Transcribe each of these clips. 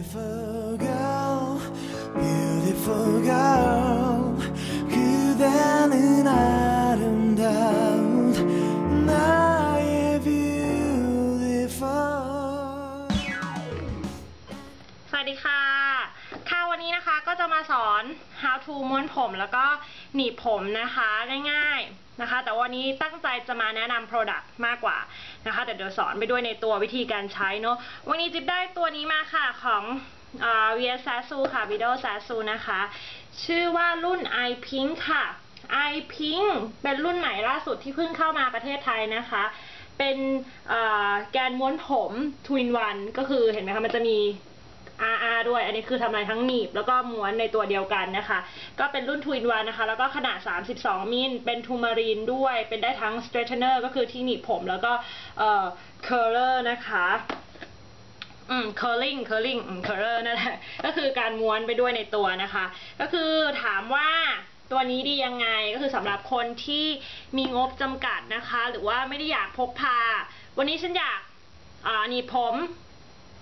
Beautiful girl, beautiful girl. 그대는 아름다운 나의 beautiful. สวัสดีค่ะ ค่ะวันนี้นะคะก็จะมาสอน how to ม้วนผมแล้วก็หนีบผมนะคะง่ายๆนะคะ แต่วันนี้ตั้งใจจะมาแนะนำ product มากกว่า นะคะแต่เดี๋ยวสอนไปด้วยในตัววิธีการใช้เนาะวันนี้จิ๊บได้ตัวนี้มาค่ะของเอ่อ VS Sasu ค่ะ Video Sasu นะคะ ชื่อว่ารุ่น i Pink ค่ะ i Pink เป็นรุ่นใหม่ล่าสุดที่เพิ่งเข้ามาประเทศไทยนะคะ เป็นแกนม้วนผม Twin One ก็คือเห็นไหมคะมันจะมี RR ด้วย อันนี้คือทำลายทั้งหนีบ แล้วก็ม้วนในตัวเดียวกันนะคะ ก็เป็นรุ่น Twin One นะคะ แล้วก็ขนาด 32 มิล เป็นทูมารีนด้วย เป็นได้ทั้ง straightener ก็คือที่หนีบผม แล้วก็เอ่อ curler นะคะอืม curling curling curler นั่นแหละ ก็คือการม้วนไปด้วยในตัวนะคะ ก็คือถามว่าตัวนี้ดียังไงก็คือสำหรับคนที่มีงบจำกัดนะคะ หรือว่าไม่ได้อยากพกพา วันนี้ฉันอยากอ่าหนีบผม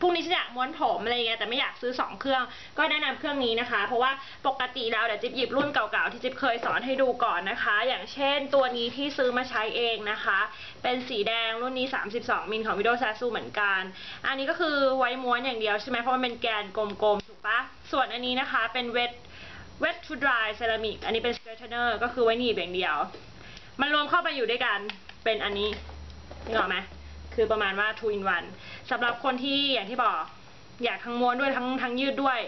พรุ่งนี้ฉันอยากม้วนผมอะไรเงี้ยแต่ไม่อยากซื้อ 2 เครื่อง ก็แนะนำเครื่องนี้นะคะ เพราะว่าปกติแล้วเดี๋ยวจิ๊บหยิบรุ่นเก่าๆที่จิ๊บเคยสอนให้ดูก่อนนะคะ อย่างเช่นตัวนี้ที่ซื้อมาใช้เองนะคะ เป็นสีแดงรุ่นนี้ 32 มิลของวิดโอซาซูเหมือนกัน อันนี้ก็คือไว้ม้วนอย่างเดียวใช่ไหมเพราะมันเป็นแกนกลมๆถูกปะส่วนอันนี้นะคะเป็นเวท wet to dry ceramic อันนี้เป็น straightener ก็คือไว้หนีบอย่างเดียว มันรวมเข้าไปอยู่ด้วยกันเป็นอันนี้นึกออกไหม คือประมาณว่า two in one สำหรับคนที่อย่างที่บอก อยากทั้งม้วนด้วยทั้งทั้งยืดด้วย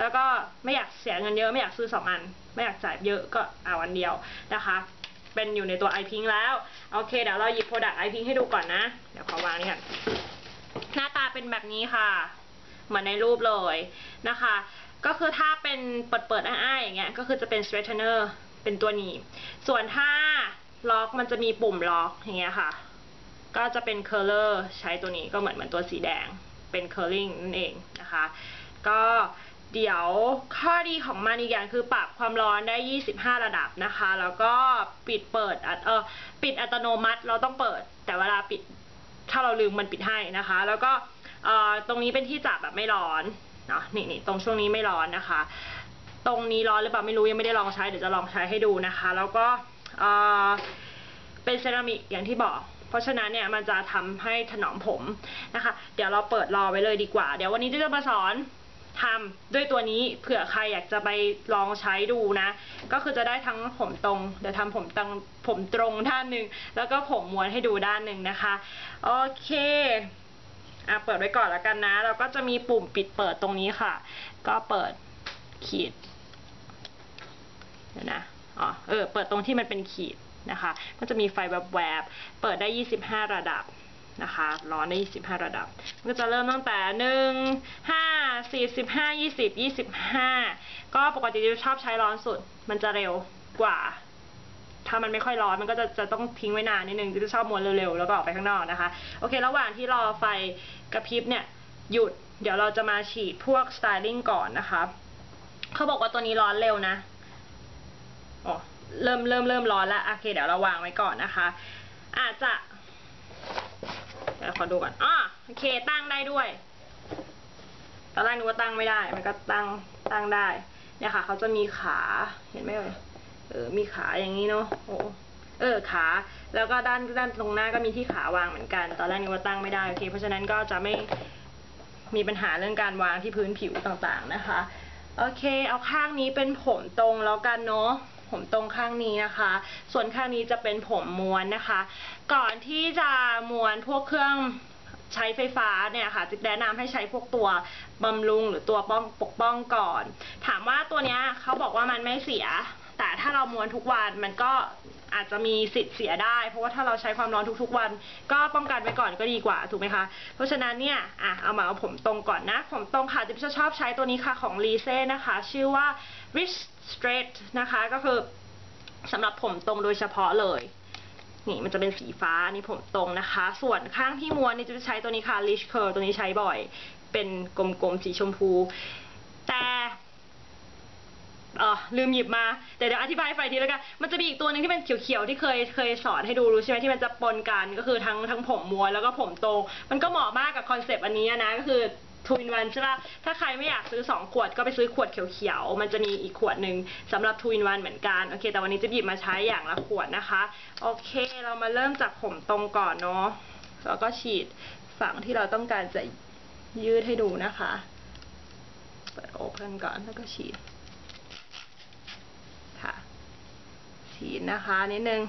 แล้วก็ไม่อยากเสียเงินเยอะไม่อยากซื้อสองอัน ไม่อยากจ่ายเยอะก็เอาอันเดียวนะคะ เป็นอยู่ในตัว i pink แล้ว โอเค เดี๋ยวเราหยิบ product i pink ให้ดูก่อนนะ เดี๋ยวขอวางนี่ก่อนหน้าตาเป็นแบบนี้ค่ะ เหมือนในรูปเลยนะคะ ก็คือถ้าเป็นเปิดเปิดอ้าๆอย่างเงี้ยก็คือจะเป็น straightener เป็นตัวนี้ ส่วนถ้าล็อกมันจะมีปุ่มล็อกอย่างเงี้ยค่ะ ก็จะเป็น curler ใช้ตัวนี้ก็เหมือนเหมือนตัวสีแดงเป็น curling นั่นเองนะคะ ก็เดี๋ยวข้อดีของมันอีกอย่างคือปรับความร้อนได้ 25 ระดับนะคะ แล้วก็ปิดเปิดเออปิดอัตโนมัติเราต้องเปิด แต่เวลาปิดถ้าเราลืมมันปิดให้นะคะ แล้วก็ตรงนี้เป็นที่จับแบบไม่ร้อนเนาะนี่นี่ตรงช่วงนี้ไม่ร้อนนะคะ ตรงนี้ร้อนหรือเปล่าไม่รู้ยังไม่ได้ลองใช้เดี๋ยวจะลองใช้ให้ดูนะคะ แล้วก็เป็นเซรามิกอย่างที่บอก เพราะฉะนั้นเนี่ยมันจะทำให้ถนอมผมนะคะ เดี๋ยวเราเปิดรอไว้เลยดีกว่า เดี๋ยววันนี้จะมาสอนทำด้วยตัวนี้เผื่อใครอยากจะไปลองใช้ดูนะ ก็คือจะได้ทั้งผมตรง เดี๋ยวทำผมตรงผมตรงด้านหนึ่งแล้วก็ผมม้วนให้ดูด้านหนึ่งนะคะโอเคอะเปิดไว้ก่อนแล้วกันนะแล้วก็จะมีปุ่มปิดเปิดตรงนี้ค่ะ ก็เปิดขีดเดี๋ยวนะอ๋อเออ เปิดตรงที่มันเป็นขีด นะคะ ก็จะมีไฟแวบๆ เปิดได้ 25 ระดับนะคะ ร้อนได้ 25 ระดับมันก็จะเริ่มตั้งแต่ 1 5 45 20 25 ก็ปกติจะชอบใช้ร้อนสุด มันจะเร็วกว่า ถ้ามันไม่ค่อยร้อน มันก็จะจะต้องทิ้งไว้นานนิดนึงจะชอบม้วนเร็วๆ แล้วก็ออกไปข้างนอกนะคะ โอเค ระหว่างที่รอไฟกระพริบเนี่ย หยุด เดี๋ยวเราจะมาฉีดพวกสไตลิ่งก่อนนะคะ เขาบอกว่าตัวนี้ร้อนเร็วนะ อ๋อ เริ่มเริ่มเริ่มร้อนแล้วโอเค เดี๋ยวเราวางไว้ก่อนนะคะ อาจจะเดี๋ยวขอดูก่อนอ๋อโอเค ตั้งได้ด้วยตอนแรกนึกว่าตั้งไม่ได้ มันก็ตั้งตั้งได้ เนี่ยค่ะ เขาจะมีขาเห็นไหมเอ่ยเออ มีขาอย่างนี้เนาะโอ้เออขา แล้วก็ด้านด้านตรงหน้าก็มีที่ขาวางเหมือนกัน ตอนแรกนึกว่าตั้งไม่ได้โอเค เพราะฉะนั้นก็จะไม่มีปัญหาเรื่องการวางที่พื้นผิวต่างๆนะคะ โอเค เอาข้างนี้เป็นผมตรงแล้วกันเนาะ ผมตรงข้างนี้นะคะ ส่วนข้างนี้จะเป็นผมม้วนนะคะ ก่อนที่จะม้วนพวกเครื่องใช้ไฟฟ้าเนี่ยค่ะจิ๊บแนะนำให้ใช้พวกตัวบำรุงหรือตัวป้องปกป้องก่อน ถามว่าตัวเนี้ยเขาบอกว่ามันไม่เสีย แต่ถ้าเราม้วนทุกวันมันก็อาจจะมีสิทธิ์เสียได้ เพราะว่าถ้าเราใช้ความร้อนทุกๆวัน ก็ป้องกันไว้ก่อนก็ดีกว่าถูกไหมคะ เพราะฉะนั้นเนี่ยอะเอามาเอาผมตรงก่อนนะ ผมตรงค่ะจิ๊บจะชอบใช้ตัวนี้ค่ะของลีเซ่นะคะ ชื่อว่า Rich Straight นะคะ ก็คือสำหรับผมตรงโดยเฉพาะเลย นี่มันจะเป็นสีฟ้านี่ผมตรงนะคะ ส่วนข้างที่ม้วนนี่จะใช้ตัวนี้ค่ะ Rich Curl ตัวนี้ใช้บ่อย เป็นกลมๆสีชมพู แต่เออลืมหยิบมาแต่เดี๋ยวอธิบายให้ฟังอีกทีแล้วกัน มันจะมีอีกตัวหนึ่งที่เป็นเขียวๆที่เคยเคยสอนให้ดูรู้ใช่ไหมที่มันจะปนกันก็คือทั้งทั้งผมม้วนแล้วก็ผมโตรงมันก็เหมาะมากกับคอนเซปต์อันนี้นะก็คือ ทูอินวันใช่ป่ะถ้าใครไม่อยากซื้อ 2 ขวดก็ไปซื้อขวดเขียวๆ มันจะมีอีกขวดหนึ่งสำหรับทูอินวันเหมือนกัน โอเค แต่วันนี้จะหยิบมาใช้อย่างละขวดนะคะ โอเค เรามาเริ่มจากผมตรงก่อนเนาะ แล้วก็ฉีดฝั่งที่เราต้องการจะยืดให้ดูนะคะ เปิดโอเพนก่อนแล้วก็ฉีด ค่ะ ฉีดนะคะนิดนึง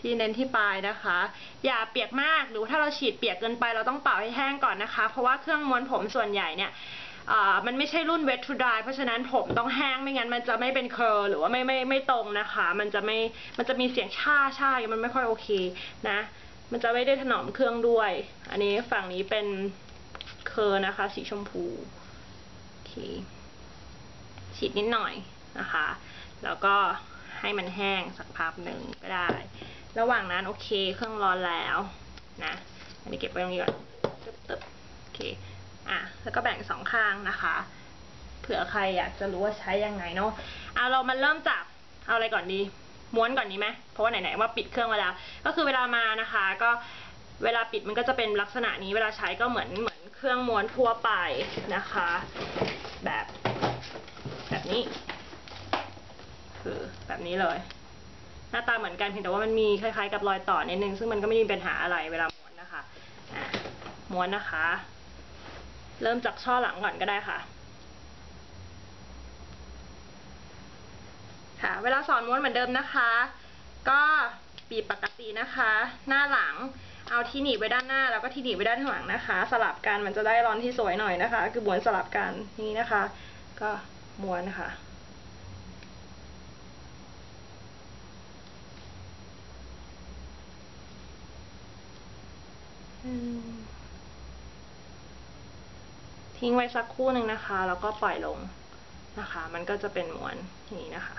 ที่เน้นที่ปลายนะคะ อย่าเปียกมากหรือถ้าเราฉีดเปียกเกินไปเราต้องเป่าให้แห้งก่อนนะคะ เพราะว่าเครื่องม้วนผมส่วนใหญ่เนี่ยมันไม่ใช่รุ่น wet to dry เพราะฉะนั้นผมต้องแห้งไม่งั้นมันจะไม่เป็นเคอร์หรือว่าไม่ไม่ไม่ตรงนะคะ มันจะไม่มันจะมีเสียงช่าช่ามันไม่ค่อยโอเคนะ มันจะไม่ได้ถนอมเครื่องด้วย อันนี้ฝั่งนี้เป็นเคอร์นะคะ สีชมพูโอเคฉีดนิดหน่อยนะคะ แล้วก็ให้มันแห้งสักพักหนึ่งก็ได้ ระหว่างนั้นโอเคเครื่องร้อนแล้วนะ อันนี้เก็บไว้ตรงนี้ก่อนตึ๊บตึ๊บโอเค อะ แล้วก็แบ่งสองข้างนะคะ เผื่อใครอยากจะรู้ว่าใช้ยังไงเนาะ เอาเรามาเริ่มจากเอาอะไรก่อนดี ม้วนก่อนดีไหมเพราะว่าไหนๆว่าปิดเครื่องไว้แล้ว ก็คือเวลามานะคะ ก็เวลาปิดมันก็จะเป็นลักษณะนี้ เวลาใช้ก็เหมือนเหมือนเครื่องม้วนทั่วไปนะคะ แบบ แบบนี้ คือแบบนี้เลย หน้าตาเหมือนกันเพียงแต่ว่ามันมีคล้ายๆกับรอยต่อนิดนึงซึ่งมันก็ไม่มีปัญหาอะไรเวลาม้วนนะคะม้วนนะคะ เริ่มจากช่อหลังก่อนก็ได้ค่ะค่ะ เวลาสอนม้วนเหมือนเดิมนะคะ ก็บีบปกตินะคะ หน้าหลังเอาที่หนีบไว้ด้านหน้าแล้วก็ที่หนีบไว้ด้านหลังนะคะ สลับกันมันจะได้รอนที่สวยหน่อยนะคะ คือม้วนสลับกันนี้นะคะ ก็ม้วนค่ะอืม ทิ้งไว้สักครู่หนึ่งนะคะ แล้วก็ปล่อยลงนะคะ มันก็จะเป็นม้วนนี้นะคะ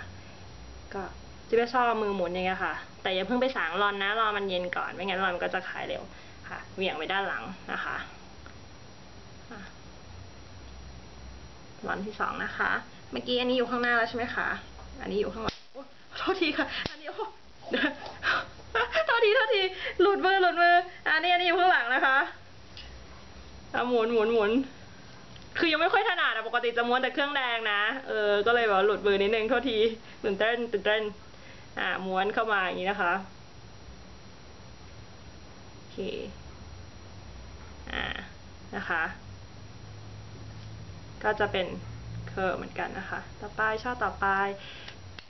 ก็จะไม่ชอบเอามือหมุนอย่างเงี้ยค่ะ แต่อย่าเพิ่งไปสางรอนนะ รอมันเย็นก่อน ไม่งั้นรอนมันก็จะคลายเร็วค่ะ เหวี่ยงไว้ด้านหลังนะคะรอนที่สองนะคะ เมื่อกี้อันนี้อยู่ข้างหน้าแล้วใช่ไหมคะ อันนี้อยู่ข้างหลังโอ้โทษทีค่ะ อันนี้โอ้ ทษทีโทษที หลุดมือหลุดมือ อันนี้อันนี้อยู่ข้างหลังนะคะอะหมุนหมุนหมุน คือยังไม่ค่อยถนัดอะปกติจะม้วนแต่เครื่องแดงนะ เออ ก็เลยแบบหลุดมือนิดนึงโทษทีตื่นเต้นตื่นเต้น อ่าม้วนเข้ามาอย่างนี้นะคะโอเค อ่า นะคะ ก็จะเป็นเคอร์เหมือนกันนะคะ ต่อไปช่อต่อไป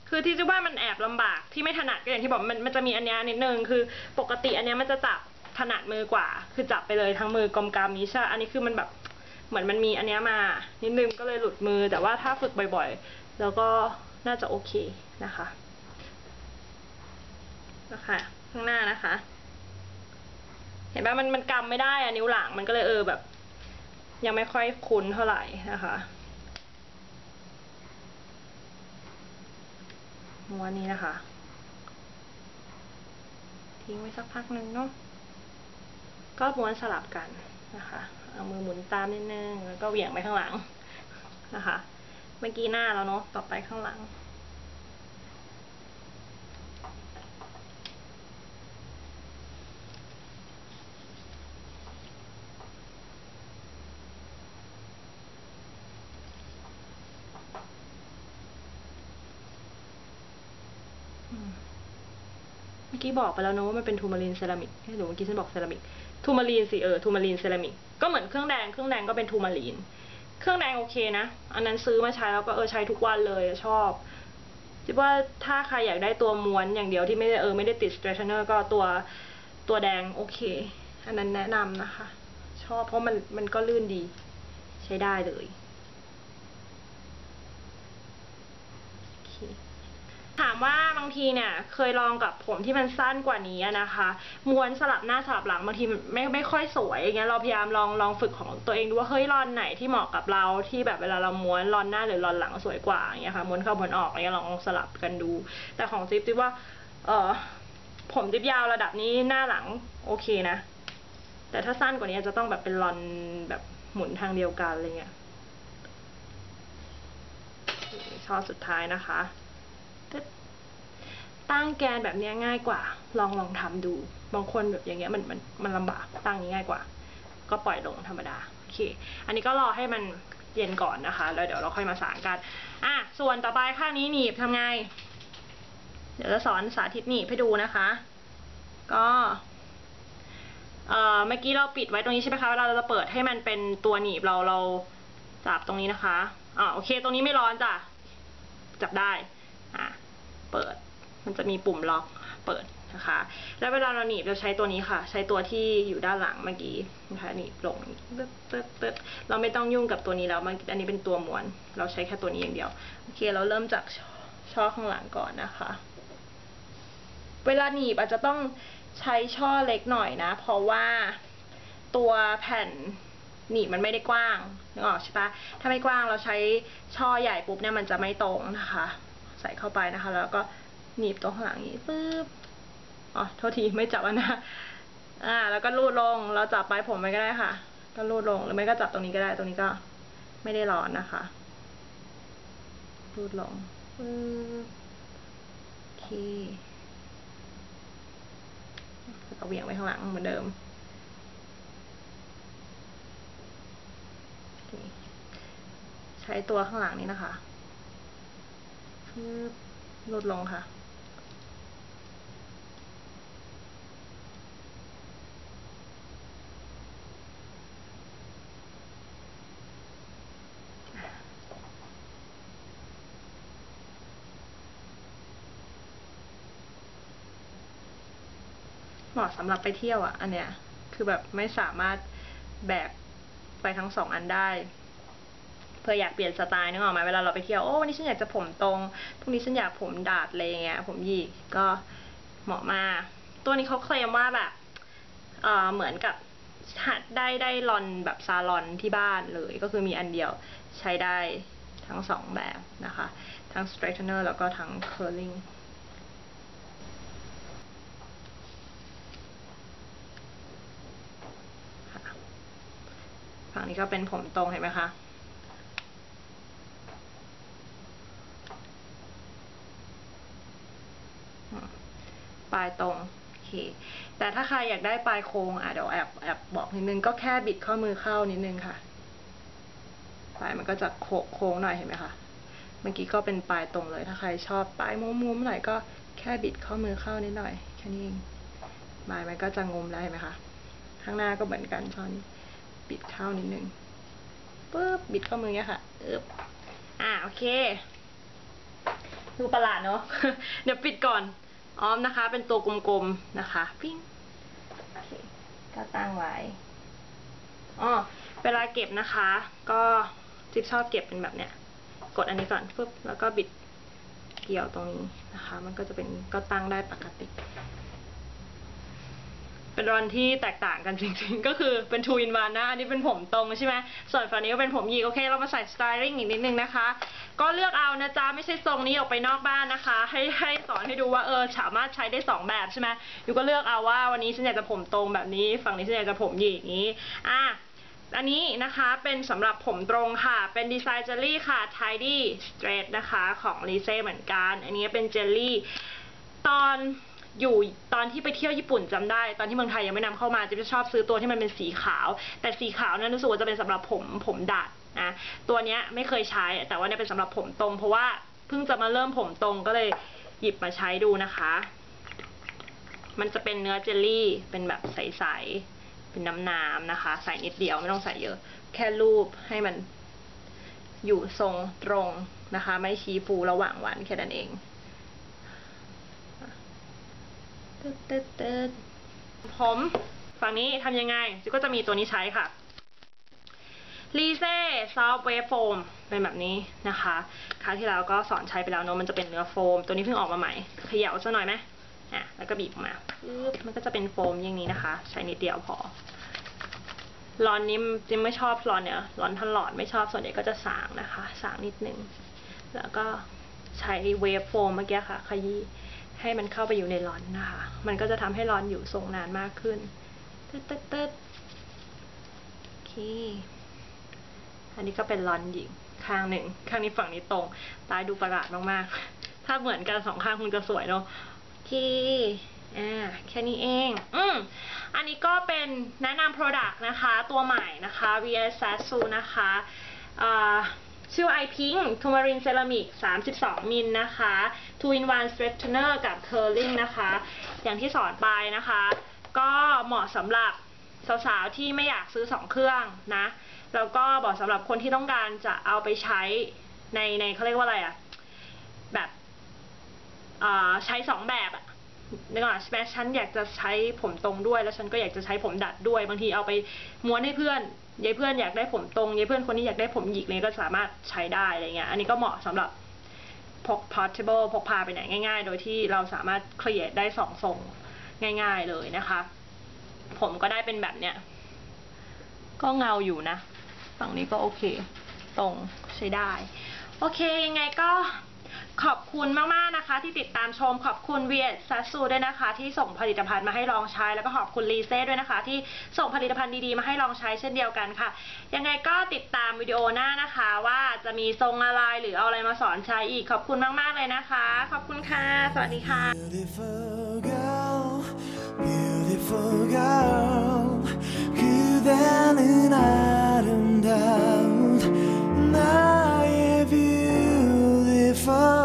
คือที่จะว่ามันแอบลำบากที่ไม่ถนัดก็อย่างที่บอกมันมันจะมีอันเนี้ยนิดนึงคือปกติอันเนี้ยมันจะจับถนัดมือกว่า คือจับไปเลยทั้งมือกำกำนี้ใช่อันนี้คือมันแบบเหมือนมันมีอันเนี้ยมานิดนึงก็เลยหลุดมือ แต่ว่าถ้าฝึกบ่อยๆ แล้วก็น่าจะโอเคนะคะนะคะข้างหน้านะคะ เห็นไหมมันมันกำไม่ได้อะนิ้วหลังมันก็เลยเออแบบ ยังไม่ค่อยคุ้นเท่าไหร่นะคะ ม้วนนี้นะคะ ทิ้งไว้สักพักหนึ่งเนาะก็ม้วนสลับกันนะคะ เอามือหมุนตามนิดนึงแล้วก็เหวี่ยงไปข้างหลังนะคะ เมื่อกี้หน้าแล้วเนาะต่อไปข้างหลัง มื่อกี้บอกไปแล้วเนะว่ามันเป็นทูมารีนเซรามิกหรือเมื่อกี้ฉันบอกเซรามิกทูมารีนสิเออทูมารีนเซรามิกก็เหมือนเครื่องแดงเครื่องแดงก็เป็นทูมารีนเครื่องแดงโอเคนะ อันนั้นซื้อมาใช้แล้วก็เออใช้ทุกวันเลยชอบคิดว่าถ้าใครอยากได้ตัวม้วนอย่างเดียวที่ไม่ได้เออไม่ได้ติดสเตรทเนอร์ก็ตัวตัวแดงโอเค อันนั้นแนะนำนะคะ ชอบเพราะมันมันก็ลื่นดี ใช้ได้เลยโอเค ถามว่าบางทีเนี่ยเคยลองกับผมที่มันสั้นกว่านี้นะคะ ม้วนสลับหน้าสลับหลังบางทีไม่ไม่ค่อยสวยอย่างเงี้ยเราพยายามลองลองฝึกของตัวเองดูว่าเฮ้ยรอนไหนที่เหมาะกับเราที่แบบเวลาเราม้วนรอนหน้าหรือรอนหลังสวยกว่าอย่างเงี้ยค่ะม้วนเข้าม้วนออกอย่างเงี้ยลองสลับกันดู แต่ของจิ๊บจิ๊บว่า เออผมจิ๊บยาวระดับนี้หน้าหลังโอเคนะ แต่ถ้าสั้นกว่านี้จะต้องแบบเป็นรอนแบบหมุนทางเดียวกันอะไรเงี้ยช่อสุดท้ายนะคะ ตั้งแกนแบบนี้ง่ายกว่า ลองลองทำดู บางคนแบบอย่างเงี้ยมันมันมันลำบากตั้งงนี้ง่ายกว่า ก็ปล่อยลงธรรมดาโอเค อันนี้ก็รอให้มันเย็นก่อนนะคะ แล้วเดี๋ยวเราค่อยมาสานกัน อะ ส่วนต่อไปข้างนี้หนีบทำไง เดี๋ยวจะสอนสาธิตหนีบให้ดูนะคะ ก็เอ่อเมื่อกี้เราปิดไว้ตรงนี้ใช่ไหมคะเวลาเราจะเปิดให้มันเป็นตัวหนีบเราเราจับตรงนี้นะคะ อ่าโอเค ตรงนี้ไม่ร้อนจ้ะ จับได้ อะเปิด มันจะมีปุ่มล็อกเปิดนะคะ แล้วเวลาเราหนีบเราใช้ตัวนี้ค่ะ ใช้ตัวที่อยู่ด้านหลังเมื่อกี้นะคะหนีบลงตึ๊ดตึ๊ดตึ๊ดเราไม่ต้องยุ่งกับตัวนี้แล้วมันอันนี้เป็นตัวม้วน เราใช้แค่ตัวนี้อย่างเดียว โอเค เราเริ่มจากช่อช่อข้างหลังก่อนนะคะ เวลาหนีบอาจจะต้องใช้ช่อเล็กหน่อยนะ เพราะว่าตัวแผ่นหนีบมันไม่ได้กว้างนึกออกใช่ปะถ้าไม่กว้างเราใช้ช่อใหญ่ปุ๊บเนี่ยมันจะไม่ตรงนะคะ ใส่เข้าไปนะคะ แล้วก็หนีบตรงข้างหลังอย่างนี้ปึ๊บอ๋อโทษทีไม่จับอันนะอ่า แล้วก็รูดลงเราจับปลายผมไปก็ได้ค่ะ ก็รูดลงหรือไม่ก็จับตรงนี้ก็ได้ตรงนี้ก็ไม่ได้ร้อนนะคะรูดลงปึ๊บโอเคแล้วก็เหวี่ยงไว้ข้างหลังเหมือนเดิมใช้ตัวข้างหลังนี้นะคะ ลดลงค่ะ เหมาะสำหรับไปเที่ยวอะ อันเนี้ย คือแบบไม่สามารถแบกไปทั้งสองอันได้ เพื่ออยากเปลี่ยนสไตล์นึกออกไหมเวลาเราไปเที่ยวโอ้วันนี้ฉันอยากจะผมตรงพรุ่งนี้ฉันอยากผมดาดอะไรอย่างเงี้ยผมหยิกก็เหมาะมาก ตัวนี้เขาเคลมว่าแบบเอ่อเหมือนกับได้ได้ลอนแบบซาลอนที่บ้านเลย ก็คือมีอันเดียวใช้ได้ทั้งสองแบบนะคะ ทั้ง straightener แล้วก็ทั้ง curling ฝั่งนี้ก็เป็นผมตรงเห็นไหมคะ อืม ปลายตรงโอเคแต่ถ้าใครอยากได้ปลายโค้งอะเดี๋ยวแอบแอบบอกนิดนึงก็แค่บิดข้อมือเข้านิดนึงค่ะปลายมันก็จะโค้งโค้งหน่อยเห็นไหมคะเมื่อกี้ก็เป็นปลายตรงเลย ถ้าใครชอบปลายมุมๆหน่อยก็แค่บิดข้อมือเข้านิดหน่อยแค่นี้เองปลายมันก็จะงุมแล้วเห็นไหมคะข้างหน้าก็เหมือนกันช้อนบิดเข้านิดนึงปุ๊บบิดข้อมือเนี้ยค่ะอึบอ่าโอเค ดูประหลาดเนาะเดี๋ยวปิดก่อน ออมนะคะ เป็นตัวกลมๆนะคะ ปิ้งโอเคก็ตั้งไว้อ๋อเวลาเก็บนะคะ ก็จิ๊บชอบเก็บเป็นแบบเนี้ย กดอันนี้ก่อนปุ๊บแล้วก็บิดเกี่ยวตรงนี้นะคะ มันก็จะเป็นก็ตั้งได้ปกติ เป็นรอนที่แตกต่างกันจริงๆ ก็คือเป็น two in one นะ อันนี้เป็นผมตรงใช่ไหม ส่วนฝั่งนี้ก็เป็นผมหยิกโอเค เรามาใส่สไตลิ่งอีกนิดนึงนะคะ ก็เลือกเอานะจ๊ะ ไม่ใช่ทรงนี้ออกไปนอกบ้านนะคะ ให้ให้สอนให้ดูว่าเออสามารถใช้ได้สองแบบใช่ไหมอยู่ก็เลือกเอาว่าวันนี้ฉันอยากจะผมตรงแบบนี้ ฝั่งนี้ฉันอยากจะผมหยิกอย่างนี้ อะอันนี้นะคะเป็นสำหรับผมตรงค่ะ เป็นดีไซน์เจลลี่ค่ะ Tidy Straight นะคะ ของลีเซ่เหมือนกัน อันนี้เป็นเจลลี่ตอน อยู่ตอนที่ไปเที่ยวญี่ปุ่นจำได้ ตอนที่เมืองไทยยังไม่นำเข้ามาจะชอบซื้อตัวที่มันเป็นสีขาว แต่สีขาวนั้นรู้สึกว่าจะเป็นสำหรับผมผมดัดนะตัวเนี้ยไม่เคยใช้ แต่ว่าเนี่ยเป็นสำหรับผมตรง เพราะว่าเพิ่งจะมาเริ่มผมตรงก็เลยหยิบมาใช้ดูนะคะ มันจะเป็นเนื้อเจลลี่เป็นแบบใสๆเป็นน้ำๆนะคะ ใส่นิดเดียวไม่ต้องใส่เยอะ แค่รูปให้มันอยู่ทรงตรงนะคะ ไม่ชี้ฟูระหว่างวันแค่นั้นเอง ตึ๊ดตึ๊ดตึ๊ดผมฝั่งนี้ทำยังไงจิก็จะมีตัวนี้ใช้ค่ะลีเซ่ซอฟเวฟโฟมเป็นแบบนี้นะคะคราวที่แล้วก็สอนใช้ไปแล้วเนอะมันจะเป็นเนื้อโฟม ตัวนี้เพิ่งออกมาใหม่เขย่าซะหน่อยไหมอะแล้วก็บีบออกมาปึ๊บมันก็จะเป็นโฟมอย่างนี้นะคะ ใช้นิดเดียวพอร้อนนี้จิมไม่ชอบร้อนเนี่ยร้อนทันหลอดไม่ชอบส่วนใหญ่ก็จะสางนะคะ สางนิดนึง แล้วก็ใช้เวฟโฟมเมื่อกี้ค่ะขยี้ ให้มันเข้าไปอยู่ในร้อนนะคะ มันก็จะทำให้ร้อนอยู่ทรงนานมากขึ้นตึ๊ดตึ๊ดตึ๊ดโอเค อันนี้ก็เป็นร้อนหญิงข้างหนึ่ง ข้างนี้ฝั่งนี้ตรง ตายดูประหลาดมากๆ ถ้าเหมือนกันสองข้างคงจะสวยเนาะโอเคอ่าแค่นี้เอง อืมอันนี้ก็เป็นแนะนำ Product นะคะ ตัวใหม่นะคะ VS s a s u นะคะอ่า ชื่อ i Pink Turmeric Ceramic 32 มิลนะคะ Two in One Straightener กับ Curling นะคะ อย่างที่สอนไปนะคะ ก็เหมาะสำหรับสาวๆ ที่ไม่อยากซื้อ 2 เครื่องนะ แล้วก็บอกสำหรับคนที่ต้องการจะเอาไปใช้ในในเขาเรียกว่าอะไรอะแบบใช้สองแบบอะ นึกออกใช่ไหมฉันอยากจะใช้ผมตรงด้วย แล้วฉันก็อยากจะใช้ผมดัดด้วย บางทีเอาไปม้วนให้เพื่อนยายเพื่อนอยากได้ผมตรงยายเพื่อนคนนี้อยากได้ผมหยิกเลยก็สามารถใช้ได้อะไรเงี้ย อันนี้ก็เหมาะสำหรับพก portable พกพาไปไหนง่าย ๆ โดยที่เราสามารถ create ได้สองทรงง่าย ๆเลยนะคะ ผมก็ได้เป็นแบบเนี้ย ก็เงาอยู่นะ ฝั่งนี้ก็โอเค ตรงใช้ได้ โอเคยังไงก็ ขอบคุณมากๆนะคะ ที่ติดตามชมขอบคุณเวียดซัสซูด้วยนะคะ ที่ส่งผลิตภัณฑ์มาให้ลองใช้ แล้วก็ขอบคุณลีเซ่ด้วยนะคะ ที่ส่งผลิตภัณฑ์ดีๆมาให้ลองใช้เช่นเดียวกันค่ะ ยังไงก็ติดตามวิดีโอหน้านะคะ ว่าจะมีทรงอะไรหรือเอาอะไรมาสอนใช้อีกขอบคุณมากๆเลยนะคะ ขอบคุณค่ะ สวัสดีค่ะ Beautiful girl, beautiful girl, 그대는 아름다 워. fun.